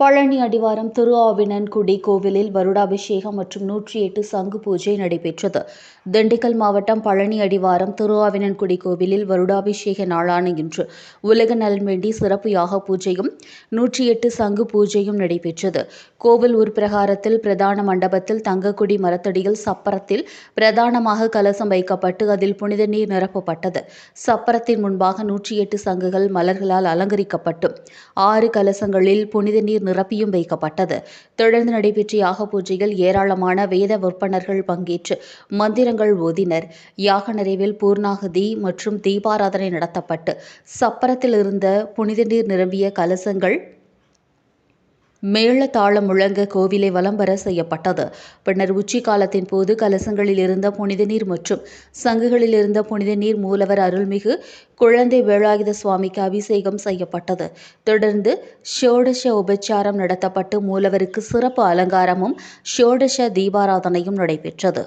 Palani அடிவாரம் திரு ஆவினன்குடி கோவிலில் வருடாபிஷேகம் மற்றும் நூற்றி எட்டு சங்கு பூஜை நடைபெற்றது. திண்டுக்கல் மாவட்டம் பழனி அடிவாரம் திரு ஆவினன்குடி கோவிலில் வருடாபிஷேக நாளான இன்று உலக நலன் வேண்டி சிறப்பு யாக பூஜையும் நூற்றி எட்டு சங்கு பூஜையும் நடைபெற்றது. கோவில் உட்பிரகாரத்தில் பிரதான மண்டபத்தில் தங்கக்குடி மரத்தடியில் சப்பரத்தில் பிரதானமாக கலசம் வைக்கப்பட்டு அதில் புனித நீர் நிரப்பப்பட்டது. சப்பரத்தின் முன்பாக நூற்றி எட்டு சங்குகள் மலர்களால் அலங்கரிக்கப்பட்டு ஆறு கலசங்களில் புனித நீர் நிரப்பியும் வைக்கப்பட்டது. தொடர்ந்து நடைபெற்ற யாக பூஜையில் ஏராளமான வேத விற்பனர்கள் பங்கேற்று மந்திரங்கள் ஓதினர். யாக நிறைவில் பூர்ணாகுதி மற்றும் தீபாராதனை நடத்தப்பட்டு சப்பரத்தில் இருந்த புனித நீர் நிரம்பிய கலசங்கள் மேள தாளம் முழங்க கோவிலை வலம் வர செய்யப்பட்டது. பின்னர் உச்சி காலத்தின் போது கலசங்களில் இருந்த புனித நீர் மற்றும் சங்குகளில் இருந்த புனித நீர் மூலவர் அருள்மிகு குழந்தை வேலாயுத சுவாமிக்கு அபிஷேகம் செய்யப்பட்டது. தொடர்ந்து ஷோடச உபச்சாரம் நடத்தப்பட்டு மூலவருக்கு சிறப்பு அலங்காரமும் ஷோடச தீபாராதனையும் நடைபெற்றது.